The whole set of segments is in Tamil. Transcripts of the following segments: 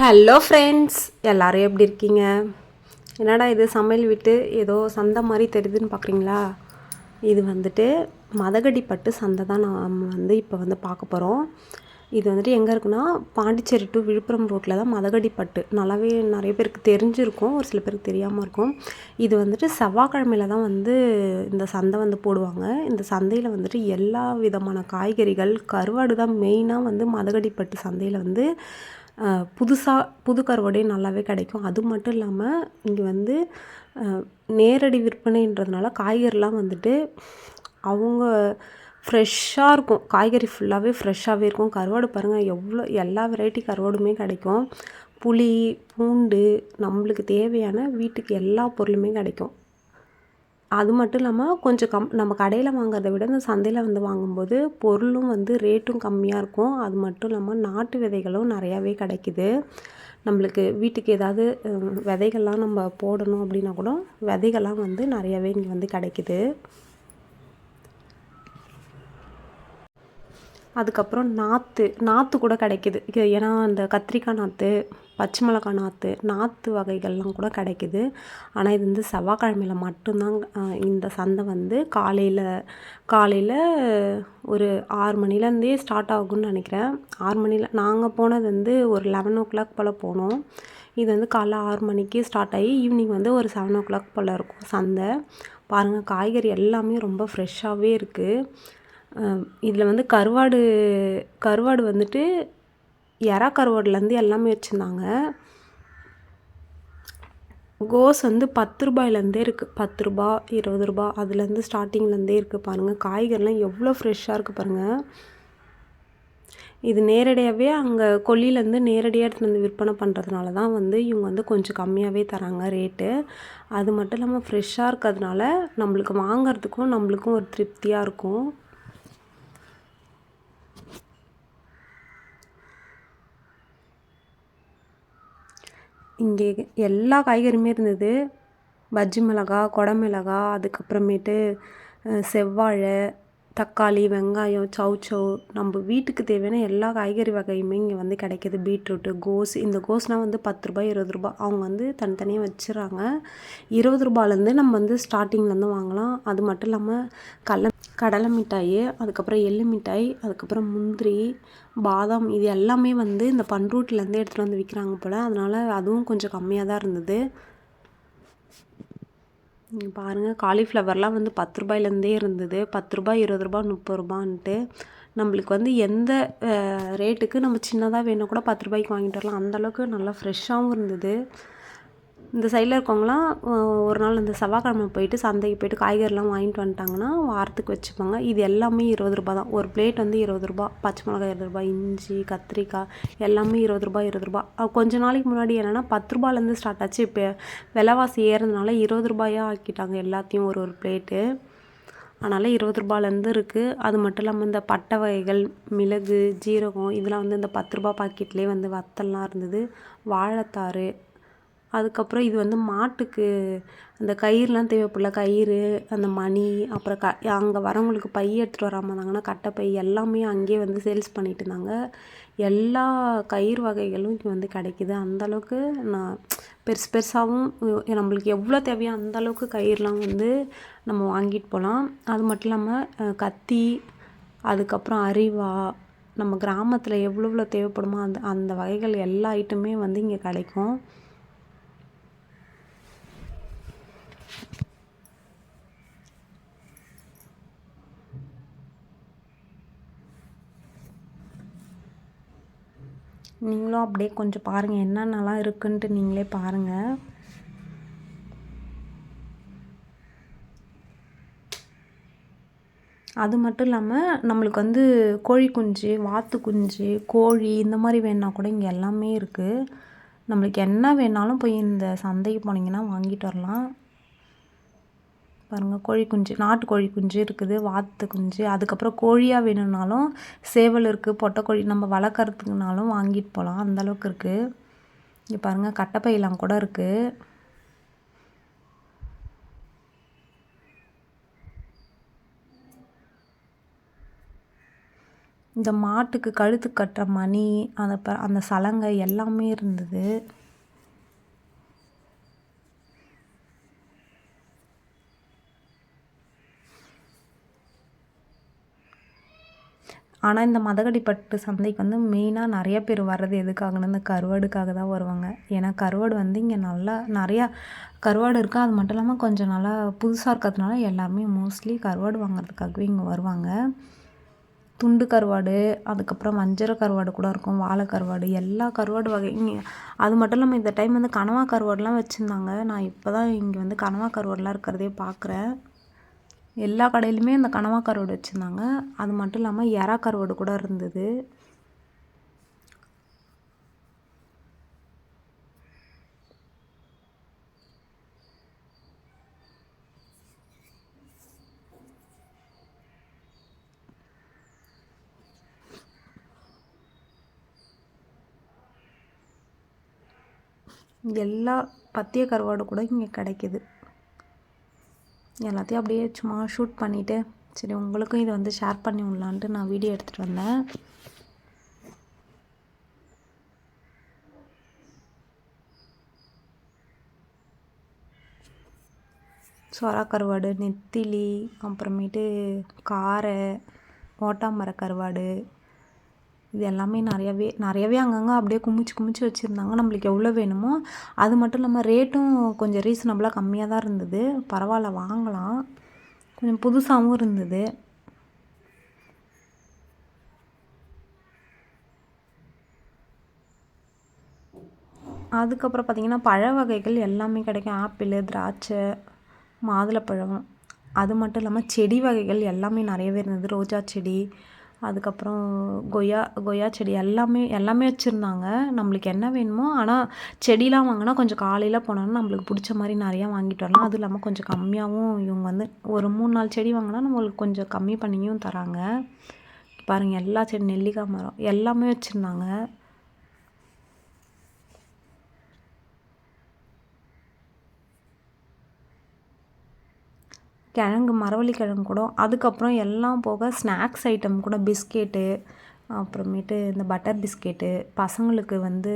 ஹலோ ஃப்ரெண்ட்ஸ் எல்லோரும் எப்படி இருக்கீங்க? என்னடா இது சமையல் விட்டு ஏதோ சந்தை மாதிரி தெரியுதுன்னு பார்க்குறீங்களா இது வந்துட்டு மதகடி பட்டு சந்தை தான் நாம் வந்து இப்போ வந்து பார்க்க போகிறோம் இது வந்துட்டு எங்கே இருக்குன்னா பாண்டிச்சேரி டு விழுப்புரம் ரோட்டில் தான் மதகடி பட்டு நல்லாவே நிறைய பேருக்கு தெரிஞ்சிருக்கும். ஒரு சில பேருக்கு தெரியாமல் இருக்கும். இது வந்துட்டு செவ்வாய்க்கிழமையில தான் வந்து இந்த சந்தை வந்து போடுவாங்க. இந்த சந்தையில் வந்துட்டு எல்லா விதமான காய்கறிகள் கருவாடு தான் மெயினாக வந்து மதகடி பட்டு சந்தையில் வந்து புதுசாக புது கருவாடே நல்லாவே கிடைக்கும். அது மட்டும் இல்லாமல் இங்கே வந்து நேரடி விற்பனைன்றதுனால காய்கறிலாம் வந்துட்டு அவங்க ஃப்ரெஷ்ஷாக இருக்கும். காய்கறி ஃபுல்லாகவே ஃப்ரெஷ்ஷாகவே இருக்கும். கருவாடு பாருங்கள் எவ்வளோ எல்லா வெரைட்டி கருவாடுமே கிடைக்கும். புளி பூண்டு நம்மளுக்கு தேவையான வீட்டுக்கு எல்லா பொருளுமே கிடைக்கும். அது மட்டும் இல்லாமல் கொஞ்சம் கம் நம்ம கடையில் வாங்குறதை விட இந்த சந்தையில் வந்து வாங்கும்போது பொருளும் வந்து ரேட்டும் கம்மியாக இருக்கும். அது மட்டும் இல்லாமல் நாட்டு விதைகளும் நிறையாவே கிடைக்குது. நம்மளுக்கு வீட்டுக்கு ஏதாவது விதைகள்லாம் நம்ம போடணும் அப்படின்னா கூட விதைகள்லாம் வந்து நிறையாவே இங்கே வந்து கிடைக்குது. அதுக்கப்புறம் நாற்று நாற்று கூட கிடைக்குது. ஏன்னா அந்த கத்திரிக்காய் நாற்று பச்சை மிளகா நாற்று நாற்று வகைகள்லாம் கூட கிடைக்குது. ஆனால் இது வந்து செவ்வாய்க்கிழமையில மட்டும்தான் இந்த சந்தை வந்து காலையில் காலையில் ஒரு ஆறு மணிலேருந்தே ஸ்டார்ட் ஆகும்னு நினைக்கிறேன். ஆறு மணியில் நாங்கள் போனது வந்து ஒரு லெவன் ஓ கிளாக் போல் போனோம். இது வந்து காலைல ஆறு மணிக்கு ஸ்டார்ட் ஆகி ஈவினிங் வந்து ஒரு செவன் ஓ கிளாக் போல் இருக்கும் சந்தை. பாருங்கள் காய்கறி எல்லாமே ரொம்ப ஃப்ரெஷ்ஷாகவே இருக்குது இதில் வந்து கருவாடு கருவாடு வந்துட்டு எறா கருவாடுலேருந்து எல்லாமே வச்சுருந்தாங்க. கோஸ் வந்து பத்து ரூபாயிலேருந்தே இருக்குது பத்து ரூபா இருபது ரூபா அதுலேருந்து ஸ்டார்டிங்லேருந்தே இருக்குது பாருங்கள் காய்கறிலாம் எவ்வளோ ஃப்ரெஷ்ஷாக இருக்குது பாருங்கள் இது நேரடியாகவே அங்கே கொல்லியிலேருந்து நேரடியாக எடுத்துகிட்டு வந்து விற்பனை பண்ணுறதுனால தான் வந்து இவங்க வந்து கொஞ்சம் கம்மியாகவே தராங்க ரேட்டு. அது மட்டும் இல்லாமல் ஃப்ரெஷ்ஷாக இருக்கிறதுனால நம்மளுக்கு வாங்கிறதுக்கும் நம்மளுக்கும் ஒரு திருப்தியாக இருக்கும். இங்கே எல்லா காய்கறியுமே இருந்தது. பஜ்ஜி மிளகா குடமிளகா அதுக்கப்புறமேட்டு செவ்வாழை தக்காளி வெங்காயம் சௌச்சௌ நம்ம வீட்டுக்கு தேவையான எல்லா காய்கறி வகையுமே இங்கே வந்து கிடைக்கிது. பீட்ரூட்டு கோஸ். இந்த கோஸ்னால் வந்து பத்து ரூபாய் இருபது ரூபாய். அவங்க வந்து தனித்தனியாக வச்சுறாங்க. இருபது ரூபாயிலேருந்து நம்ம வந்து ஸ்டார்டிங்லேருந்து வாங்கலாம். அது மட்டும் இல்லாமல் கடல கடலை மிட்டாய் அதுக்கப்புறம் எள்ளு மிட்டாய் அதுக்கப்புறம் முந்திரி பாதாம் இது எல்லாமே வந்து இந்த பன்ரூட்டிலேருந்து எடுத்துகிட்டு வந்து விற்கிறாங்க போல். அதனால் அதுவும் கொஞ்சம் கம்மியாக தான் இருந்தது. நீங்கள் பாருங்கள் காலிஃப்ளவர்லாம் வந்து பத்து ரூபாயிலேருந்தே இருந்தது. பத்து ரூபாய் இருபது ரூபா முப்பது ரூபான்ட்டு. நம்மளுக்கு வந்து எந்த ரேட்டுக்கு நம்ம சின்னதாக வேணும் கூட பத்து ரூபாய்க்கு வாங்கிட்டு வரலாம். அந்த அளவுக்கு நல்லா ஃப்ரெஷ்ஷாகவும் இருந்தது. இந்த சைடில் இருக்கவங்களாம் ஒரு நாள் இந்த செவ்வாய்க்கிழமை போயிட்டு சந்தைக்கு போயிட்டு காய்கறிலாம் வாங்கிட்டு வந்துட்டாங்கன்னா வாரத்துக்கு வச்சுப்பாங்க. இது எல்லாமே இருபது ரூபா தான். ஒரு பிளேட் வந்து இருபது ரூபா பச்சை மிளகாய் இருபது ரூபாய் இஞ்சி கத்திரிக்காய் எல்லாமே இருபது ரூபாய் இருபது ரூபாய். கொஞ்ச நாளைக்கு முன்னாடி என்னென்னா பத்து ரூபாலேருந்து ஸ்டார்ட் ஆச்சு. இப்போ விலைவாசி ஏறதுனால இருபது ரூபாயாக ஆக்கிட்டாங்க எல்லாத்தையும் ஒரு ஒரு பிளேட்டு. அதனால் இருபது ரூபாலேருந்து இருக்குது அது மட்டும் இல்லாமல் இந்த பட்டை வகைகள் மிளகு ஜீரகம் இதெல்லாம் வந்து இந்த பத்து ரூபா பாக்கெட்லேயே வந்து வத்தல்லாம் இருந்தது. வாழைத்தாறு அதுக்கப்புறம் இது வந்து மாட்டுக்கு அந்த கயிறுலாம் தேவைப்படல கயிறு அந்த மணி அப்புறம் க அங்கே வரவங்களுக்கு பை எடுத்துகிட்டு வராமல் இருந்தாங்கன்னா கட்டை பை எல்லாமே அங்கேயே வந்து சேல்ஸ் பண்ணிட்டு இருந்தாங்க. எல்லா கயிறு வகைகளும் இங்கே வந்து கிடைக்கிது. அந்த அளவுக்கு நான் பெருசு பெருசாகவும் நம்மளுக்கு எவ்வளோ தேவையோ அந்த அளவுக்கு கயிறுலாம் வந்து நம்ம வாங்கிட்டு போகலாம். அது மட்டும் இல்லாமல் கத்தி அதுக்கப்புறம் அரிவா நம்ம கிராமத்தில் எவ்வளோ எவ்வளோ தேவைப்படுமோ அந்த அந்த வகைகள் எல்லா ஐட்டமே வந்து இங்கே கிடைக்கும். நீங்களும் அப்படியே கொஞ்சம் பாருங்கள் என்னென்னலாம் இருக்குன்ட்டு நீங்களே பாருங்கள் அது மட்டும் இல்லாமல் நம்மளுக்கு வந்து கோழி குஞ்சு வாத்து குஞ்சு கோழி இந்த மாதிரி வேணால் கூட இங்கே எல்லாமே இருக்குது நம்மளுக்கு என்ன வேணாலும் போய் இந்த சந்தைக்கு போனீங்கன்னா வாங்கிட்டு வரலாம். பாருங்கள் கோழி குஞ்சு நாட்டு கோழி குஞ்சு இருக்குது வாத்து குஞ்சு. அதுக்கப்புறம் கோழியாக வேணும்னாலும் சேவல் இருக்குது பொட்டைக்கோழி நம்ம வளர்க்குறதுக்குனாலும் வாங்கிட்டு போகலாம் அந்த அளவுக்கு இருக்குது இங்கே பாருங்கள் கட்டப்பையெல்லாம் கூட இருக்குது இந்த மாட்டுக்கு கழுத்து கட்டுற மணி அந்த ப அந்த சலங்கை எல்லாமே இருந்தது. ஆனால் இந்த மதகடிப்பட்டு சந்தைக்கு வந்து மெயினாக நிறைய பேர் வர்றது எதுக்காகன்னு இந்த கருவாடுக்காக தான் வருவாங்க. ஏன்னா கருவாடு வந்து இங்கே நல்லா நிறையா கருவாடு இருக்குது அது மட்டும் இல்லாமல் கொஞ்சம் நல்லா புதுசாக இருக்கிறதுனால எல்லாருமே மோஸ்ட்லி கருவாடு வாங்குறதுக்காகவே இங்கே வருவாங்க. துண்டு கருவாடு அதுக்கப்புறம் வஞ்சர கருவாடு கூட இருக்கும் வாழை கருவாடு எல்லா கருவாடு வகை இங்கே அது மட்டும் இல்லாமல் இந்த டைம் வந்து கனவா கருவாடுலாம் வச்சுருந்தாங்க. நான் இப்போ தான் இங்கே வந்து கனவா கருவாடுலாம் இருக்கிறதே பார்க்குறேன் எல்லா கடையிலுமே அந்த கனவா கருவாடு வச்சுருந்தாங்க. அது மட்டும் இல்லாமல் எறா கருவாடு கூட இருந்தது. எல்லா பத்திய கருவாடு கூட இங்கே கிடைக்கிது. எல்லாத்தையும் அப்படியே சும்மா ஷூட் பண்ணிவிட்டு சரி உங்களுக்கும் இதை வந்து ஷேர் பண்ணி விட்லான்ட்டு நான் வீடியோ எடுத்துகிட்டு வந்தேன். சொரா கருவாடு நெத்திலி அப்புறமேட்டு காரை ஓட்டாமர கருவாடு இது எல்லாமே நிறையவே நிறையவே அங்கங்கே அப்படியே குமிச்சு குமிச்சு வச்சுருந்தாங்க. நம்மளுக்கு எவ்வளோ வேணுமோ அது மட்டும் இல்லாமல் ரேட்டும் கொஞ்சம் ரீசனபிளாக கம்மியாக தான் இருந்தது. பரவாயில்ல வாங்கலாம். கொஞ்சம் புதுசாகவும் இருந்தது. அதுக்கப்புறம் பார்த்திங்கன்னா பழ வகைகள் எல்லாமே கிடைக்கும். ஆப்பிள் திராட்சை மாதுளப்பழம் அது மட்டும் இல்லாமல் செடி வகைகள் எல்லாமே நிறையவே இருந்தது. ரோஜா செடி அதுக்கப்புறம் கொய்யா கொய்யா செடி எல்லாமே எல்லாமே வச்சுருந்தாங்க. நம்மளுக்கு என்ன வேணுமோ ஆனால் செடிலாம் வாங்கினா கொஞ்சம் காலையில் போனோன்னா நம்மளுக்கு பிடிச்ச மாதிரி நிறையா வாங்கிட்டு வரலாம். அதுவும் இல்லாமல் கொஞ்சம் கம்மியாகவும் இவங்க வந்து ஒரு மூணு நாலு செடி வாங்கினா நம்மளுக்கு கொஞ்சம் கம்மி பண்ணியும் தராங்க. பாருங்கள் எல்லா செடி நெல்லிக்காய் மரம் எல்லாமே வச்சுருந்தாங்க. கிழங்கு மரவள்ளி கிழங்கு கூட. அதுக்கப்புறம் எல்லாம் போக ஸ்நாக்ஸ் ஐட்டம் கூட பிஸ்கெட்டு அப்புறமேட்டு இந்த பட்டர் பிஸ்கெட்டு பசங்களுக்கு வந்து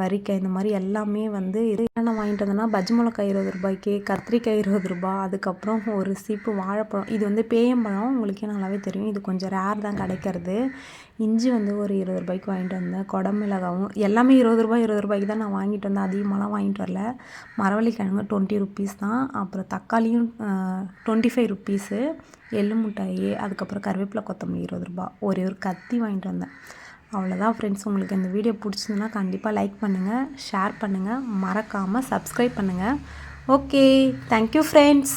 வரிக்காய் இந்த மாதிரி எல்லாமே வந்து இது என்னென்ன வாங்கிட்டு வந்தேன்னா பஜ்ஜி மிளகாய் இருபது ரூபாய்க்கு கத்திரிக்காய் இருபது ரூபா அதுக்கப்புறம் ஒரு சீப்பு வாழைப்பழம். இது வந்து பேயம்பழம் உங்களுக்கே நல்லாவே தெரியும். இது கொஞ்சம் ரேர் தான் கிடைக்கிறது. இஞ்சி வந்து ஒரு இருபது ரூபாய்க்கு வாங்கிட்டு வந்தேன். குடமிளகாவும் எல்லாமே இருபது ரூபாய் இருபது ரூபாய்க்கு தான் நான் வாங்கிட்டு வந்தேன். அதிகமாகலாம் வாங்கிட்டு வரல. மரவள்ளி கிழங்கு டுவெண்ட்டி ருப்பீஸ் தான். அப்புறம் தக்காளியும் டுவெண்ட்டி ஃபைவ் ருப்பீஸு எள்ளு மிட்டாயி அதுக்கப்புறம் கருவேப்பிலை கொத்தமல்லி இருபது ரூபா. ஒரே ஒரு கத்தி வாங்கிட்டு வந்தேன். அவ்வளோதான் ஃப்ரெண்ட்ஸ் உங்களுக்கு இந்த வீடியோ பிடிச்சிருந்துன்னா கண்டிப்பாக லைக் பண்ணுங்கள் ஷேர் பண்ணுங்கள் மறக்காமல் சப்ஸ்கிரைப் பண்ணுங்கள் ஓகே தேங்க்யூ ஃப்ரெண்ட்ஸ்